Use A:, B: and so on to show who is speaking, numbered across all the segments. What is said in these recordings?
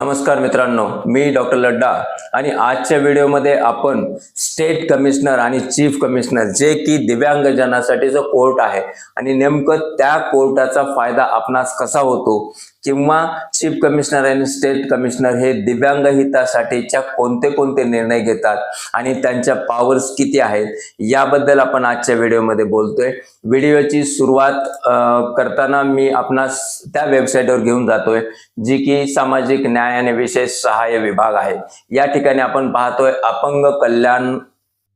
A: नमस्कार मित्रांनो मी डॉक्टर लड्डा आणि आजच्या व्हिडिओमध्ये आपण स्टेट कमिशनर आणि चीफ कमिशनर जे की दिव्यांगजनासाठीचं कोर्ट आहे आणि नेमकं त्या कोर्टाचा फायदा आपणास कसा होतो किंवा चीफ कमिशनर आणि स्टेट कमिशनर हे दिव्यांग हितासाठीच्या कोणते कोणते निर्णय घेतात आणि त्यांच्या पॉवर्स किती आहेत याबद्दल आपण आजच्या व्हिडिओमध्ये बोलतोय. व्हिडिओची सुरुवात करताना मी आपणास त्या वेबसाईटवर घेऊन जातोय जी की सामाजिक न्याय आणि विशेष सहाय्य विभाग आहे. या ठिकाणी आपण पाहतोय अपंग कल्याण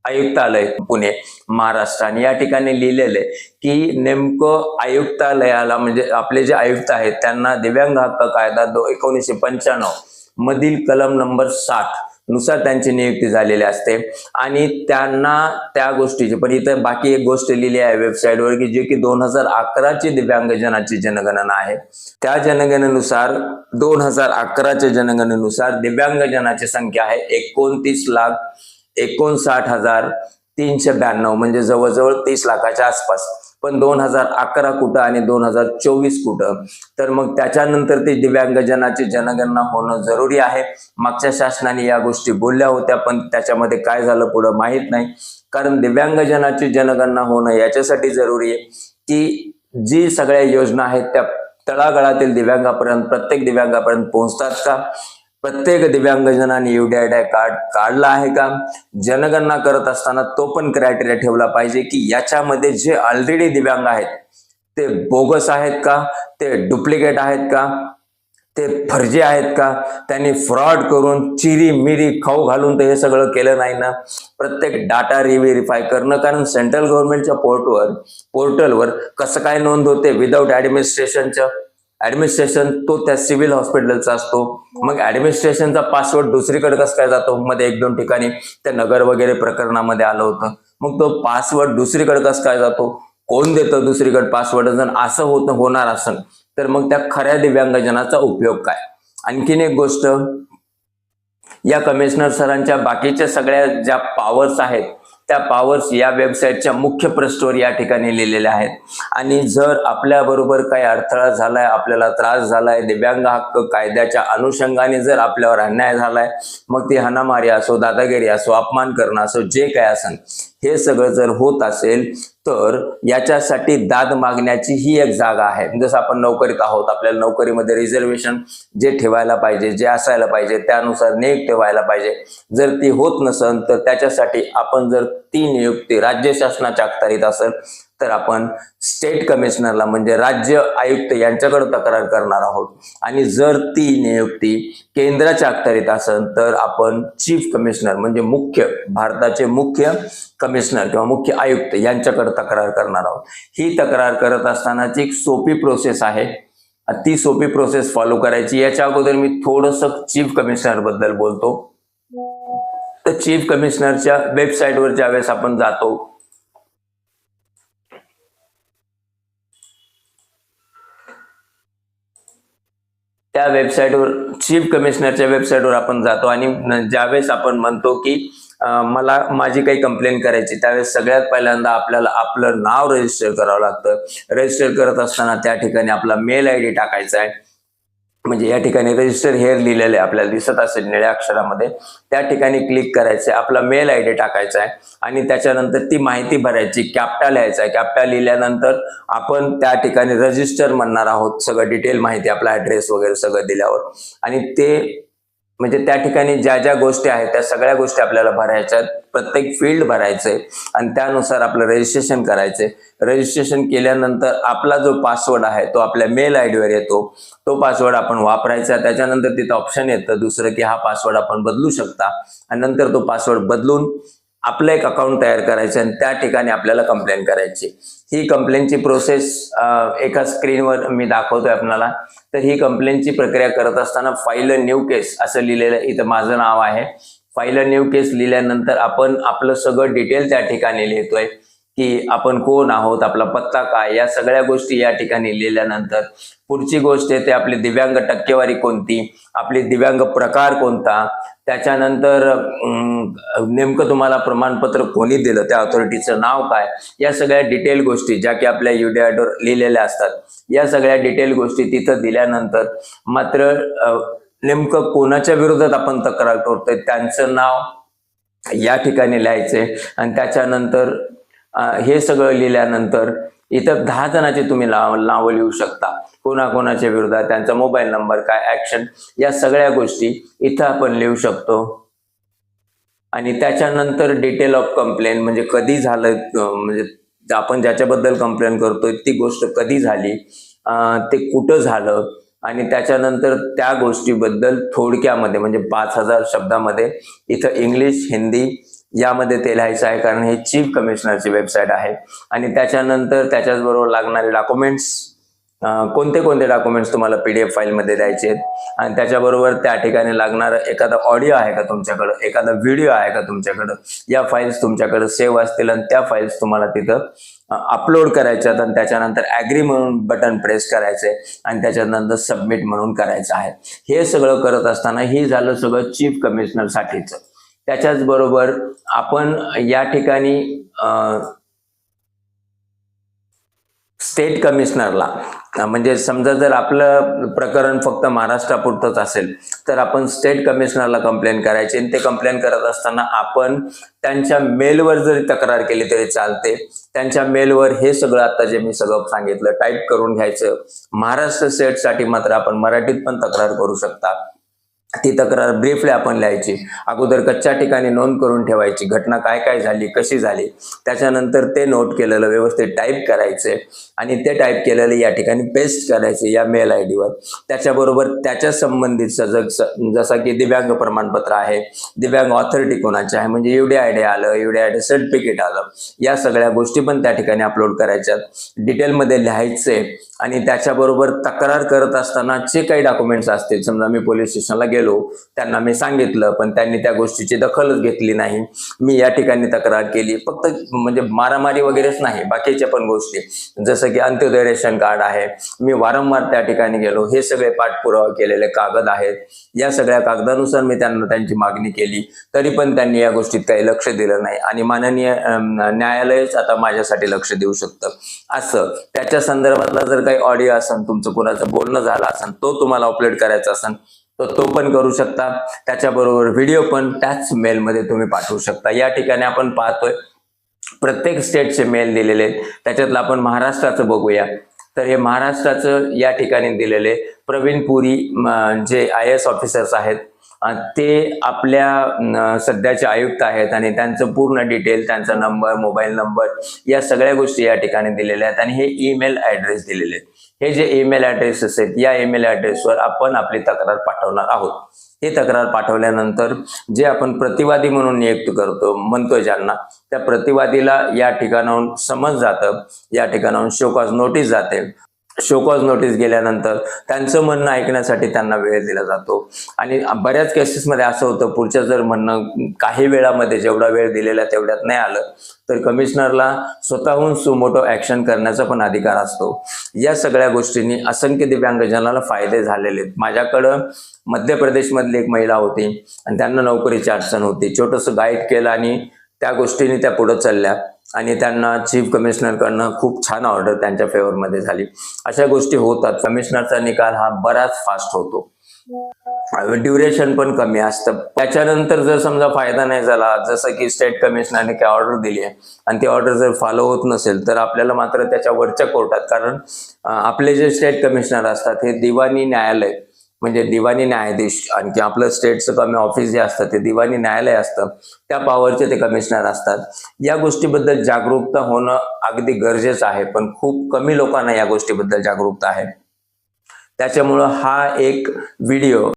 A: आयुक्तालय पुणे महाराष्ट्र. आणि या ठिकाणी लिहिलेलं आहे की नेमकं आयुक्तालयाला म्हणजे आपले जे आयुक्त आहेत त्यांना दिव्यांग हक्क कायदा दो एकोणीसशे पंच्याण्णव मधील कलम नंबर साठनुसार त्यांची नियुक्ती झालेली असते. आणि त्यांना त्या गोष्टीची पण इथं बाकी एक गोष्ट लिहिली आहे वेबसाईटवर की जे की दोन हजार अकराची दिव्यांगजनाची जनगणना आहे. त्या जनगणनेनुसार दोन हजार अकराच्या जनगणनेनुसार दिव्यांगजनाची संख्या आहे एकोणतीस लाख एकोणसाठ हजार तीनशे ब्याण्णव म्हणजे जवळजवळ तीस लाखाच्या आसपास. पण दोन हजार अकरा कुठं आणि दोन हजार चोवीस कुठं? तर मग त्याच्यानंतर ती दिव्यांगजनाची जनगणना होणं जरुरी आहे. मागच्या शासनाने या गोष्टी बोलल्या होत्या पण त्याच्यामध्ये काय झालं पुढं माहीत नाही. कारण दिव्यांगजनाची जनगणना होणं याच्यासाठी जरुरी आहे की जी सगळ्या योजना आहेत त्या तळागाळातील दिव्यांगापर्यंत प्रत्येक दिव्यांगापर्यंत पोहोचतात का? प्रत्येक दिव्यांगजनाने युडीआयडाय कार्ड काढला आहे का? जनगणना करत असताना तो पण क्रायटेरिया ठेवला पाहिजे की याच्यामध्ये जे ऑलरेडी दिव्यांग आहेत ते बोगस आहेत का? ते डुप्लिकेट आहेत का? ते फर्जी आहेत का? त्यांनी फ्रॉड करून चिरी मिरी खाऊ घालून तर हे सगळं केलं नाही ना? प्रत्येक डाटा रिव्हेरीफाय करणं कारण सेंट्रल गव्हर्नमेंटच्या पोर्टवर पोर्टलवर कसं काय नोंद होते विदाऊट ऍडमिनिस्ट्रेशनच्या ऍडमिनिस्ट्रेशन तो त्या सिव्हिल हॉस्पिटलचा असतो. मग ऍडमिनिस्ट्रेशनचा पासवर्ड दुसरीकडे कसं काय जातो? मध्ये एक दोन ठिकाणी त्या नगर वगैरे प्रकरणामध्ये आलं होतं. मग तो पासवर्ड दुसरीकडे कसं काय जातो? कोण देतं दुसरीकडे पासवर्ड जर असं होत होणार असेल तर मग त्या खऱ्या दिव्यांगजनाचा उपयोग काय? आणखीन एक गोष्ट या कमिशनर सरांच्या बाकीच्या सगळ्या ज्या पॉवर्स आहेत त्या पॉवर्स या वेबसाईटच्या मुख्य पृष्ठवर या ठिकाणी लिहिलेल्या आहेत. आणि जर आपल्याबरोबर काही अडथळा झालाय आपल्याला त्रास झालाय दिव्यांग हक्क कायद्याच्या अनुषंगाने जर आपल्यावर अन्याय झालाय मग ती हनामारी असो दादागिरी असो अपमान करणं असो जे काय असेल हे सगळं जर होत असेल तर याच्यासाठी दाद मागण्याची ही एक जागा आहे. म्हणजे जसं आपण नोकरीत आहोत आपल्याला नोकरीमध्ये रिझर्वेशन जे ठेवायला पाहिजे जे असायला पाहिजे त्यानुसार नियुक्त व्हायला पाहिजे. जर ती होत नसेल तर त्याच्यासाठी आपण जर ती नियुक्ती राज्य शासनाच्या अखत्यारीत असेल तर आपण स्टेट कमिशनरला म्हणजे राज्य आयुक्त यांच्याकडे तक्रार करणार आहोत. आणि जर ती नियुक्ती केंद्राच्या अखत्यारीत असेल तर आपण चीफ कमिशनर म्हणजे मुख्य भारताचे मुख्य कमिशनर किंवा मुख्य आयुक्त यांच्याकडे तक्रार करणार आहोत. ही तक्रार करत असतानाची एक सोपी प्रोसेस आहे. ती सोपी प्रोसेस फॉलो करायची. याच्या अगोदर मी थोडस चीफ कमिशनरबद्दल बोलतो. तर चीफ कमिशनरच्या वेबसाईटवर ज्यावेळेस आपण जातो त्या वेबसाईटवर चीफ कमिशनरच्या वेबसाईटवर आपण जातो आणि ज्यावेळेस आपण म्हणतो की मला माझी काही कंप्लेंट करायची त्यावेळेस सगळ्यात पहिल्यांदा आपल्याला आपलं नाव रजिस्टर करावं लागतं. रजिस्टर करत असताना त्या ठिकाणी आपला मेल आय डी टाकायचा आहे. म्हणजे या ठिकाणी रजिस्टर हेअर लिहिलेलं आहे आपल्याला दिसत असेल निळ्या अक्षरामध्ये त्या ठिकाणी क्लिक करायचं आपला मेल आय डी टाकायचा आहे आणि त्याच्यानंतर ती माहिती भरायची कॅप्टा लिहायचा आहे. कॅप्टा लिहिल्यानंतर आपण त्या ठिकाणी रजिस्टर म्हणणार आहोत सगळं डिटेल माहिती आपला ऍड्रेस वगैरे सगळं दिल्यावर. आणि ते म्हणजे त्या ठिकाणी ज्या ज्या गोष्टी आहेत त्या सगळ्या गोष्टी आपल्याला भरायच्या आहेत. प्रत्येक फील्ड भरायचंय आणि त्यानुसार आपलं रजिस्ट्रेशन करायचंय. रजिस्ट्रेशन केल्यानंतर आपला जो पासवर्ड आहे तो आपल्या मेल आय डीवर येतो. तो पासवर्ड आपण वापरायचा त्याच्यानंतर तिथं ऑप्शन येतं दुसरं की हा पासवर्ड आपण बदलू शकता. आणि नंतर तो पासवर्ड बदलून आपलं एक अकाउंट तयार करायचं आणि त्या ठिकाणी आपल्याला कंप्लेंट करायची. ही कंप्लेंटची प्रोसेस एका स्क्रीनवर मी दाखवतोय आपल्याला तर ही कंप्लेंटची प्रक्रिया करत असताना फाईल न्यू केस असं लिहिलेलं इथं माझं नाव आहे. फाईल न्यू केस लिहिल्यानंतर आपण आपलं सगळं डिटेल त्या ठिकाणी लिहितोय. की आपण कोण आहोत आपला पत्ता काय या सगळ्या गोष्टी या ठिकाणी लिहिल्यानंतर पुढची गोष्ट आहे ते आपली दिव्यांग टक्केवारी कोणती आपली दिव्यांग प्रकार कोणता त्याच्यानंतर अं, नेमकं तुम्हाला प्रमाणपत्र कोणी दिलं त्या ऑथॉरिटीचं नाव काय या सगळ्या डिटेल गोष्टी ज्या की आपल्या युडीआयडवर लिहिलेल्या असतात या सगळ्या डिटेल गोष्टी तिथं दिल्यानंतर मात्र नेमकं कोणाच्या विरोधात आपण तक्रार करतोय त्यांचं नाव या ठिकाणी लिहायचे आणि त्याच्यानंतर हे सगळं लिहिल्यानंतर इथं दहा जणांचे तुम्ही नाव नावं लिहू शकता. कोणाकोणाच्या विरोधात त्यांचा मोबाईल नंबर काय ऍक्शन या सगळ्या गोष्टी इथं आपण लिहू शकतो. आणि त्याच्यानंतर डिटेल ऑफ कंप्लेन म्हणजे कधी झालं म्हणजे आपण ज्याच्याबद्दल कंप्लेन करतोय ती गोष्ट कधी झाली ते कुठं झालं आणि त्याच्यानंतर त्या गोष्टीबद्दल थोडक्यामध्ये म्हणजे पाच हजार शब्दामध्ये इथं इंग्लिश हिंदी यामध्ये ते लिहायचं आहे कारण हे चीफ कमिशनरची वेबसाईट आहे. आणि त्याच्यानंतर त्याच्याचबरोबर लागणारे डॉक्युमेंट्स कोणते कोणते डॉक्युमेंट्स तुम्हाला पीडीएफ फाईलमध्ये द्यायचे आहेत? आणि त्याच्याबरोबर त्या ठिकाणी लागणारं एखादा ऑडिओ आहे का तुमच्याकडं? एखादा व्हिडिओ आहे का तुमच्याकडं? या फाईल्स तुमच्याकडं सेव्ह असतील आणि त्या फाईल्स तुम्हाला तिथं अपलोड करायच्यात आणि त्याच्यानंतर ॲग्री म्हणून बटन प्रेस करायचे आणि त्याच्यानंतर सबमिट म्हणून करायचं आहे. हे सगळं करत असताना हे झालं सगळं चीफ कमिशनरसाठीचं. त्याच्याच बरोबर आपण या ठिकाणी स्टेट कमिशनरला म्हणजे समजा जर आपलं प्रकरण फक्त महाराष्ट्रापुरतंच असेल तर आपण स्टेट कमिशनरला कंप्लेंट करायची आणि ते कंप्लेंट करत असताना आपण त्यांच्या मेलवर जरी तक्रार केली तरी चालते. त्यांच्या मेलवर हे सगळं आता जे मी सगळं सांगितलं टाईप करून घ्यायचं. महाराष्ट्र स्टेटसाठी मात्र आपण मराठीत पण तक्रार करू शकता. ती तक्रार ब्रीफली आपण लिहायची. अगोदर कच्च्या ठिकाणी नोंद करून ठेवायची. घटना काय काय झाली कशी झाली? त्याच्यानंतर ते नोट केलेलं व्यवस्थित टाईप करायचे आणि ते टाईप केलेलं या ठिकाणी पेस्ट करायचे या मेल आय डीवर त्याच्याबरोबर त्याच्या संबंधित सजग जसा की दिव्यांग प्रमाणपत्र आहे दिव्यांग ऑथॉरिटी कोणाची आहे म्हणजे युडी आय डी आलं U D I D certificate आलं या सगळ्या गोष्टी पण त्या ठिकाणी अपलोड करायच्यात. डिटेलमध्ये लिहायचे आणि त्याच्याबरोबर तक्रार करत असताना जे काही डॉक्युमेंट्स असतील समजा मी पोलीस स्टेशनला गेलो त्यांना मी सांगितलं पण त्यांनी त्या गोष्टीची दखलच घेतली नाही. मी या ठिकाणी तक्रार केली. फक्त म्हणजे मारामारी वगैरेच नाही बाकीच्या पण गोष्टी. जसं की अंत्योदय रेशन कार्ड आहे. मी वारंवार त्या ठिकाणी गेलो. हे सगळे पाठपुरावा केलेले कागद आहेत. या सगळ्या कागदानुसार मी त्यांना त्यांची मागणी केली. तरी पण त्यांनी या गोष्टीत काही लक्ष दिलं नाही. आणि माननीय न्यायालयच आता माझ्यासाठी लक्ष देऊ शकतं. असं. त्याच्या संदर्भातला जर काही ऑडिओ असेल तुमचं कोणाचं बोलणं झालं असेल तो तुम्हाला अपलोड करायचा असेल तर तो पण करू शकता. त्याच्याबरोबर व्हिडिओ पण त्याच मेलमध्ये तुम्ही पाठवू शकता. या ठिकाणी आपण पाहतोय प्रत्येक स्टेटचे मेल दिलेले आहेत. त्याच्यातलं आपण महाराष्ट्राचं बघूया. तर हे महाराष्ट्राचं या ठिकाणी दिलेले प्रवीण पुरी जे आय एस ऑफिसर्स आहेत ते आपल्या सध्याचे आयुक्त आहेत आणि त्यांचं पूर्ण डिटेल त्यांचा नंबर मोबाईल नंबर या सगळ्या गोष्टी या ठिकाणी दिलेल्या आहेत आणि हे ईमेल ॲड्रेस दिलेले आहेत. हे जे ईमेल ॲड्रेसेस आहेत या ईमेल ॲड्रेसवर आपण आपली तक्रार पाठवणार आहोत. हे तक्रार पाठवल्यानंतर जे आपण प्रतिवादी म्हणून नियुक्त करतो म्हणतो ज्यांना त्या प्रतिवादीला या ठिकाणाहून समज जातं या ठिकाणाहून शोकास नोटीस जाते. शोकॉज नोटीस गेल्यानंतर त्यांचं म्हणणं ऐकण्यासाठी त्यांना वेळ दिला जातो. आणि बऱ्याच केसेसमध्ये असं होतं पुढच्या जर म्हणणं काही वेळामध्ये जेवढा वेळ दिलेला तेवढ्यात नाही आलं तर कमिशनरला स्वतःहून सुमोटो ऍक्शन करण्याचा पण अधिकार असतो. या सगळ्या गोष्टींनी असंख्य दिव्यांगजनाला फायदे झालेले आहेत. माझ्याकडं मध्य प्रदेशमधली एक महिला होती आणि त्यांना नोकरीची अडचण होती. छोटंसं गाईड केलं आणि त्या गोष्टीने त्या पुढं चालल्या आणि त्यांना चीफ कमिशनरकडनं खूप छान ऑर्डर त्यांच्या फेवरमध्ये झाली. अशा गोष्टी होतात. कमिशनरचा निकाल हा बराच फास्ट होतो. ड्युरेशन पण कमी असतं. त्याच्यानंतर जर समजा फायदा नाही झाला जसं की स्टेट कमिशनरने काय ऑर्डर दिली आहे आणि ती ऑर्डर जर फॉलो होत नसेल तर आपल्याला मात्र त्याच्या वरच्या कोर्टात कारण आपले जे स्टेट कमिशनर असतात हे दिवाणी न्यायालय म्हणजे दिवाणी न्यायाधीश आणखी आपलं स्टेटचं कमी ऑफिस जे असतं ते दिवाणी न्यायालय असतं त्या पॉवरचे ते कमिशनर असतात. या गोष्टीबद्दल जागरूकता होणं अगदी गरजेचं आहे पण खूप कमी लोकांना या गोष्टीबद्दल जागरूकता आहे. त्याच्यामुळं हा एक व्हिडिओ